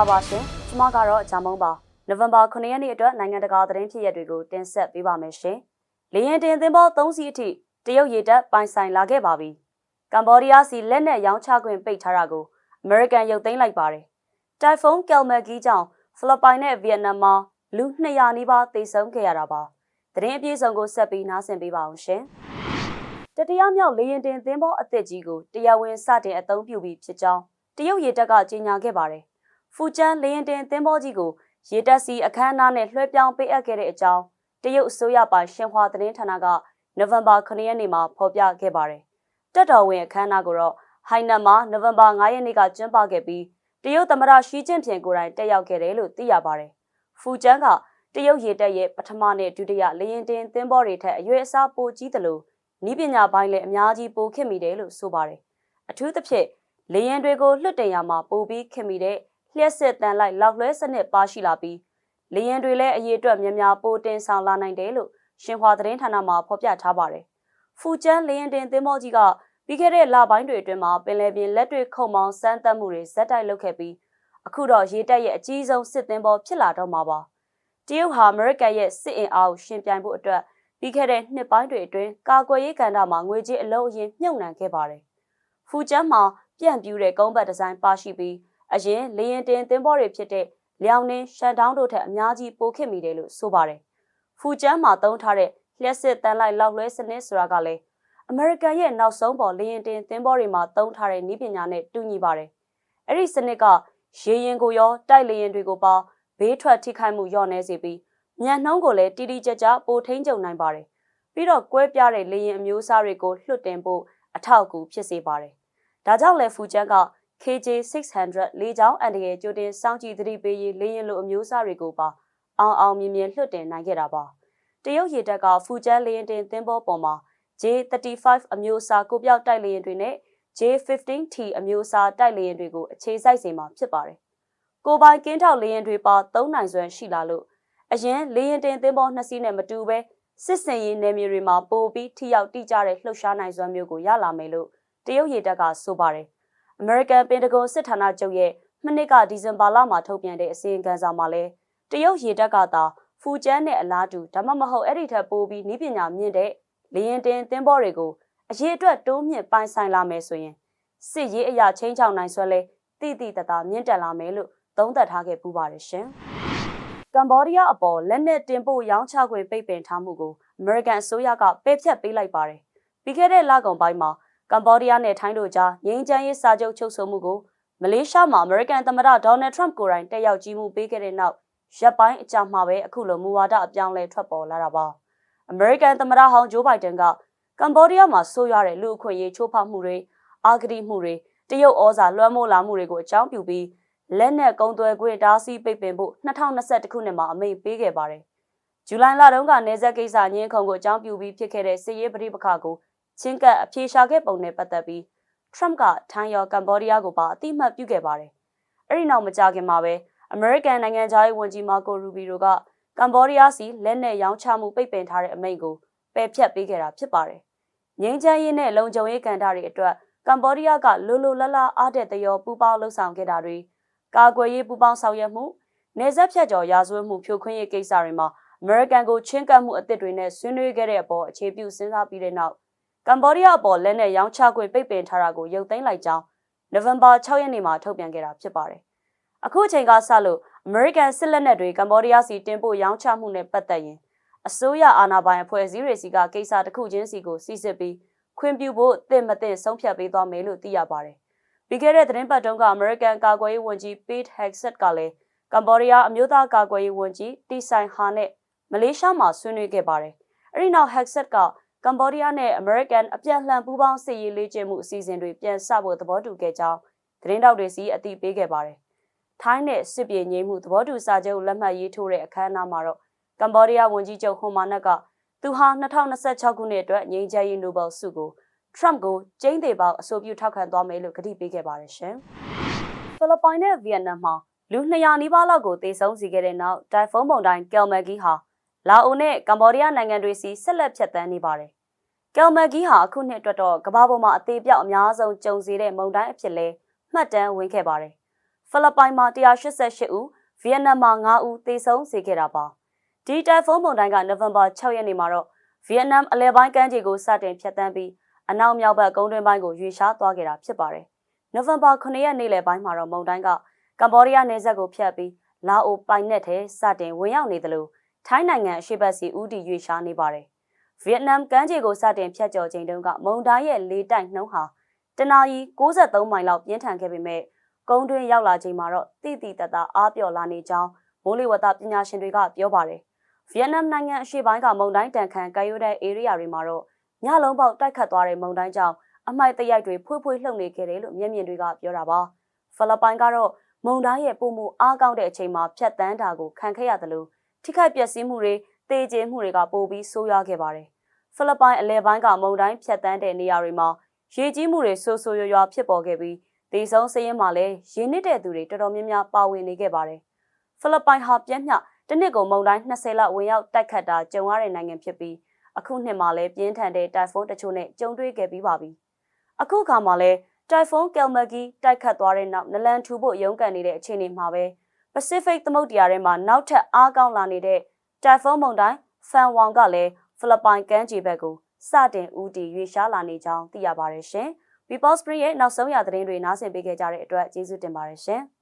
လာပါရှင်ကျမကတော့ဂျာမုံပါနိုဝင်ဘာ9ရက်နေ့အတွက်နိုင်ငံတကာသတင်းဖြစ်ရပ်တွေကိုတင်ဆက်ပေးပါမယ်ရှင်လေရင်တင်သင်းပေါ3စီးအထိတရုတ်ရေတပ်ပိုင်ဆိုင်လာခဲ့ပါပြီကမ္ဘောဒီးယားစီလက်နက်ရောင်းချခွင့်ပိတ်ထားတာကိုအမေရိကန်ရုပ်သိမ်းလိုက်ပါတယ်တိုင်ဖုန်းကယ်မဂီကြောင့်ဖိလစ်ပိုင်နဲ့ဗီယက်နမ်မှာလူ200နီးပါးသေဆုံးခဲ့ရတာပါသတင်းအပြည့်စုံကိုဆက်ပြီးနားဆင်ပေးပါအောင်ရှင်တတရားမြောက်လေရင်တင်သင်းပေါအသစ်ကြီးကိုတရားဝင်စတင်အသုံးပြုပြီးဖြစ်ကြောင်းတရုတ်ရေတပ်ကကြေညာခဲ့ပါတယ် ဖူကျန်းလေရင်တင်သင်းပေါကြီးကိုရေတပ်စီအခမ်းအနားနဲ့လွှဲပြောင်းပေးအပ်ခဲ့တဲ့အကြောင်းတရုတ်အစိုးရပိုင်ရှင်ဟွာသတင်းဌာနကနိုဝင်ဘာ9ရက်နေ့မှာဖော်ပြခဲ့ပါတယ်။တက်တော်ဝင်အခမ်းအနားကိုတော့ဟိုင်နမ်မှာနိုဝင်ဘာ9ရက်နေ့ကကျင်းပခဲ့ပြီးတရုတ်သမ္မတရှီကျင့်ဖျင်ကိုယ်တိုင်တက်ရောက်ခဲ့တယ်လို့သိရပါတယ်။ဖူကျန်းကတရုတ်ရေတပ်ရဲ့ပထမနဲ့ဒုတိယလေရင်တင်သင်းဘောတွေထက်အရွယ်အစားပိုကြီးသလိုဤပညာပိုင်းလည်းအများကြီးပိုခင်မိတယ်လို့ဆိုပါတယ်။အထူးသဖြင့်လေရင်တွေကိုလွှတ်တင်ရမှာပိုပြီးခင်မိတဲ့ လျှက်စစ်တန်လိုက်လောက်လွဲစနစ်ပါရှိလာပြီးလေရင်တွေလည်းအရေးအတွက်များများပိုတင်ဆောင်လာနိုင်တယ်လို့ရှင်ဟွာသတင်းဌာနမှဖော်ပြထားပါတယ်။ဖူကျန်းလေရင်တင်သင်းမောကြီးကပြီးခဲ့တဲ့လပိုင်းတွေအတွင်းမှာပင်လယ်ပြင်လက်တွေ့ခုံမောင်းစမ်းသပ်မှုတွေဇက်တိုက်လုပ်ခဲ့ပြီးအခုတော့ရေတပ်ရဲ့အကြီးဆုံးစစ်သင်းဘောဖြစ်လာတော့မှာပါ။တရုတ်ဟာအမေရိကန်ရဲ့စစ်အင်အားကိုရှင်ပြိုင်ဖို့အတွက်ပြီးခဲ့တဲ့နှစ်ပိုင်းတွေအတွင်းကာကွယ်ရေးကဏ္ဍမှာငွေကြေးအလုံးအရင်မြုပ်နှံခဲ့ပါတယ်။ဖူကျန်းမှာပြန့်ပြူးတဲ့ကုန်းပတ်ဒီဇိုင်းပါရှိပြီး အရင်လေရင်တင်သင်းဘောတွေဖြစ်တဲ့လျောင်နှင်းရှန်တောင်းတို့ထက်အများကြီးပိုခစ်မိတယ်လို့ဆိုပါတယ်။ဖူကျန်းမှာသုံးထားတဲ့လျှက်စစ်တန်လိုက်လောက်လွဲစနစ်ဆိုတာကလည်းအမေရိကန်ရဲ့နောက်ဆုံးပေါ်လေရင်တင်သင်းဘောတွေမှာသုံးထားတဲ့နည်းပညာနဲ့တူညီပါတယ်။အဲ့ဒီစနစ်ကရေရင်ကိုရောတိုက်လေရင်တွေကိုပါဘေးထွက်ထိခိုက်မှုလျော့နေစေပြီးညံနှုံးကိုလည်းတီတီကြကြပိုထိန်းချုပ်နိုင်ပါတယ်။ပြီးတော့ကွဲပြားတဲ့လေရင်အမျိုးအစားတွေကိုလွှတ်တင်ဖို့အထောက်အကူဖြစ်စေပါတယ်။ဒါကြောင့်လဲဖူကျန်းက KJ600 လေကြောင်းအန်တရယ်ကြိုတင်စောင့်ကြည့်သတိပေးရေးလေရင်လိုအမျိုးအစားတွေကိုပါအောင်အောင်မြင်မြင်လွှတ်တင်နိုင်ခဲ့တာပါတရုတ်ရေတပ်ကဖူကျန်းလေရင်တင်သင်းဘောပေါ်မှာ J35 အမျိုးအစားကိုပြောက်တိုက်လေရင်တွေနဲ့ J15T အမျိုးအစားတိုက်လေရင်တွေကိုအခြေစိုက်စေမှာဖြစ်ပါတယ်ကိုပိုင်ကင်းထောက်လေရင်တွေပါ၃နိုင်စွမ်းရှိလာလို့အရင်လေရင်တင်သင်းဘောနှစ်စီးနဲ့မတူဘဲစစ်စင်ရေးနယ်မြေတွေမှာပိုပြီးထိရောက်တိကျတဲ့လှုပ်ရှားနိုင်စွမ်းမျိုးကိုရလာမယ်လို့တရုတ်ရေတပ်ကဆိုပါတယ်။ American Pentagon စစ်ဌာနချုပ်ရဲ့မနှစ်ကဒီဇင်ဘာလမှာထုတ်ပြန်တဲ့အစီရင်ခံစာမှာလဲတရုတ်ရေတပ်ကသာဖူကျန်းနဲ့အလားတူဒါမှမဟုတ်အဲ့ဒီထက်ပိုပြီးနည်းပညာမြင့်တဲ့လေရင်တင်သင်းဘောတွေကိုအရေးအတွက်တိုးမြင့်ပိုင်ဆိုင်လာမယ်ဆိုရင်စစ်ရေးအရာချင်းချောင်းနိုင်ဆွဲလဲတိတိတသားမြင့်တက်လာမယ်လို့သုံးသပ်ထားခဲ့ပူပါတယ်ရှင်။ကမ္ဘောဒီးယားအပေါ်လက်နက်တင်ပို့ရောင်းချခွင့်ပိတ်ပင်ထားမှုကိုအမေရိကန်အစိုးရကပယ်ဖျက်ပေးလိုက်ပါတယ်။ပြီးခဲ့တဲ့လကုန်ပိုင်းမှာ ကမ္ဘောဒီးယားနဲ့ထိုင်းတို့ကြားငြိမ်းချမ်းရေးစာချုပ်ချုပ်ဆိုမှုကိုမလေးရှားမှာအမေရိကန်သမ္မတဒေါ်နယ်ထရမ့်ကိုယ်တိုင်တက်ရောက်ကြီးမှုပေးခဲ့တဲ့နောက်ရပ်ပိုင်းအကြာမှာပဲအခုလိုမူဝါဒအပြောင်းလဲထွက်ပေါ်လာတာပါအမေရိကန်သမ္မတဟောင်းဂျိုးဘိုင်ဒန်ကကမ္ဘောဒီးယားမှာဆိုးရွားတဲ့လူအခွင့်အရေးချိုးဖောက်မှုတွေအာဂတိမှုတွေတရုတ်ဩဇာလွှမ်းမိုးလာမှုတွေကိုအကြောင်းပြုပြီးလက်နက်ကုံသွယ်ခွင့်တားဆီးပိတ်ပင်ဖို့2021ခုနှစ်မှာအမိန့်ပေးခဲ့ပါတယ်။ဇူလိုင်လတုန်းကနေဆက်ကိစ္စညင်းခုံကိုအကြောင်းပြုပြီးဖြစ်ခဲ့တဲ့စစ်ရေးပဋိပက္ခကို ချင်းကပ်အပြေရှာခဲ့ပုံနဲ့ပတ်သက်ပြီး Trump ကထိုင်းရောကမ္ဘောဒီးယားကိုပါအတိအမှတ်ပြုခဲ့ပါတယ်။အဲ့ဒီနောက်မကြခင်မှာပဲ American နိုင်ငံသားရေးဝန်ကြီးမာကိုရူဘီရိုကကမ္ဘောဒီးယားစီလက်နက်ရောင်းချမှုပိတ်ပင်ထားတဲ့အမိန့်ကိုပယ်ဖျက်ပေးခဲ့တာဖြစ်ပါတယ်။ငြိမ်းချမ်းရေးနဲ့လုံခြုံရေးကန်တာတွေအတွက်ကမ္ဘောဒီးယားကလိုလိုလလအားတဲ့တရောပူပေါင်းလှုပ်ဆောင်ခဲ့တာတွေကာကွယ်ရေးပူပေါင်းဆောင်ရွက်မှုနေဆက်ဖြတ်ကျော်ရာဇဝတ်မှုဖြိုခွင်းရေးကိစ္စတွေမှာအမေရိကန်ကိုချင်းကပ်မှုအသစ်တွေနဲ့ဆွေးနွေးခဲ့တဲ့အပေါ်အခြေပြုစဉ်းစားပြီးတဲ့နောက် ကမ္ဘောဒီးယားအပေါ်လက်နက်ရောင်းချခွင့်ပိတ်ပင်ထားတာကိုရုပ်သိမ်းလိုက်ကြောင်းနိုဝင်ဘာ6ရက်နေ့မှာထုတ်ပြန်ခဲ့တာဖြစ်ပါတယ်။အခုအချိန်ကစလို့ American စစ်လက်နက်တွေကမ္ဘောဒီးယားစီတင်ပို့ရောင်းချမှုနဲ့ပတ်သက်ရင်အစိုးရအာဏာပိုင်အဖွဲ့အစည်းတွေစီကကိစ္စတစ်ခုချင်းစီကိုစီစစ်ပြီးခွင့်ပြုဖို့တင့်မတင့်ဆုံးဖြတ်ပေးသွားမယ်လို့သိရပါတယ်။ပြီးခဲ့တဲ့သတင်းပတ်တုန်းက American ကာကွယ်ရေးဝန်ကြီး Pete Hegseth ကလည်းကမ္ဘောဒီးယားအမျိုးသားကာကွယ်ရေးဝန်ကြီးတီဆိုင်ဟာနဲ့မလေးရှားမှာဆွေးနွေးခဲ့ပါတယ်။အဲဒီနောက် Hegseth က ကမ္ဘောဒီးယားနဲ့အမေရိကန်အပြန်လှန်ပူးပေါင်းစစ်ရေးလေ့ကျင့်မှုအစီအစဉ်တွေပြန်ဆဖို့သဘောတူခဲ့ကြောင်းသတင်းတောက်တွေစီအသိပေးခဲ့ပါတယ်။ထိုင်းနဲ့စစ်ပြေငြိမ်းမှုသဘောတူစာချုပ်လက်မှတ်ရေးထိုးတဲ့အခမ်းအနားမှာတော့ကမ္ဘောဒီးယားဝန်ကြီးချုပ်ဟွန်မာနက်ကသူဟာ2026ခုနှစ်အတွက်ငြိမ်းချမ်းရေးနိုဘယ်ဆုကို Trump ကိုကျင်းသေးပေါက်အဆိုပြုထောက်ခံသွားမယ်လို့ကတိပေးခဲ့ပါတယ်ရှင်။ဖိလစ်ပိုင်နဲ့ဗီယက်နမ်မှာလူ200နီးပါးလောက်ကိုတေဆုံးစေခဲ့တဲ့နောက်တိုင်ဖုန်းမုန်တိုင်းကယ်မဂီဟာ လာအိုနဲ့ကမ္ဘောဒီးယားနိုင်ငံတွေစီဆက်လက်ဖြတ်သန်းနေပါတယ်။ကယ်မဂီဟာအခုနှစ်အတွက်တော့ကမ္ဘာပေါ်မှာအသေးပြောက်အများဆုံးကြုံစေတဲ့မုန်တိုင်းအဖြစ်လဲမှတ်တမ်းဝင်ခဲ့ပါတယ်။ဖိလစ်ပိုင်မှာ188ဦးဗီယက်နမ်မှာ9ဦးသေဆုံးစေခဲ့တာပါဒီတိုင်ဖုန်းမုန်တိုင်းကနိုဝင်ဘာ6ရက်နေ့မှာတော့ဗီယက်နမ်အလဲပိုင်းကမ်းခြေကိုစတင်ဖြတ်တန်းပြီးအနောက်မြောက်ဘက်ကုန်းတွင်းပိုင်းကိုရွေ့ရှားသွားခဲ့တာဖြစ်ပါတယ်နိုဝင်ဘာ9ရက်နေ့လယ်ပိုင်းမှာတော့မုန်တိုင်းကကမ္ဘောဒီးယားနယ်စပ်ကိုဖြတ်ပြီးလာအိုပိုင်နက်ထဲစတင်ဝင်ရောက်နေတယ်လို့ ထိုင်းနိုင်ငံအရှေ့ဘက်စီဦးတည်ရွေ့ရှားနေပါတယ်ဗီယက်နမ်ကမ်းခြေကိုစတင်ဖြတ်ကျော်ချိန်တုန်းကမုန်တိုင်းရဲ့လေတိုက်နှုန်းဟာတနာရီ63မိုင်လောက်ပြင်းထန်ခဲ့ပေမဲ့ကုန်းတွင်းရောက်လာချိန်မှာတော့တိတိတတ်တာအားပြော့လာနေကြောင်းမိုးလေဝသပညာရှင်တွေကပြောပါတယ်ဗီယက်နမ်နိုင်ငံအရှေ့ပိုင်းကမုန်တိုင်းတန်ခမ်းကာယိုဒန်ဧရိယာတွေမှာတော့ညလုံးပေါက်တိုက်ခတ်သွားတဲ့မုန်တိုင်းကြောင့်အမိုက်တရိုက်တွေဖွေးဖွေးလှုပ်နေခဲ့တယ်လို့မျက်မြင်တွေကပြောတာပါဖိလစ်ပိုင်ကတော့မုန်တိုင်းရဲ့ပုံမှုအားကောင်းတဲ့အချိန်မှာဖြတ်တန်းတာကိုခံခဲ့ရတယ်လို့ ထိခိုက်ပျက်စီးမှုတွေတေကျင်းမှုတွေကပိုပြီးဆိုးရွားခဲ့ပါတယ်ဖိလစ်ပိုင်အလဲပိုင်းကမုန်တိုင်းဖြတ်တန်းတဲ့နေရာတွေမှာရေကြီးမှုတွေဆိုးဆိုးရွားရွားဖြစ်ပေါ်ခဲ့ပြီးဒေဆုံးစရင်မှာလည်းရင်းနစ်တဲ့သူတွေတော်တော်များများပါဝင်နေခဲ့ပါတယ်ဖိလစ်ပိုင်ဟာပြင်းမျှတစ်နှစ်ကိုမုန်တိုင်း20လောက်ဝင်ရောက်တိုက်ခတ်တာကြုံရတဲ့နိုင်ငံဖြစ်ပြီးအခုနှစ်မှာလည်းပြင်းထန်တဲ့တိုင်ဖုန်းတချို့နဲ့ကြုံတွေ့ခဲ့ပြီးပါပြီအခုခါမှာလည်းတိုင်ဖုန်းကယ်မဂီတိုက်ခတ်သွားတဲ့နောက်နလန်ထူဖို့ရုန်းကန်နေတဲ့အခြေအနေမှာပဲ Pacific သမုဒ္ဒရာထဲမှာနောက်ထပ်အားကောင်းလာနေတဲ့တိုင်ဖုန်းမုန်တိုင်းဖန်ဝေါင်ကလည်းဖိလစ်ပိုင်ကမ်းခြေဘက်ကိုစတင်ဦးတည်ရွေ့ရှားလာနေကြောင်းသိရပါတယ်ရှင်။ People Spring ရဲ့နောက်ဆုံးရသတင်းတွေနားဆင်ပေးခဲ့ကြတဲ့အတွက်ကျေးဇူးတင်ပါတယ်ရှင်။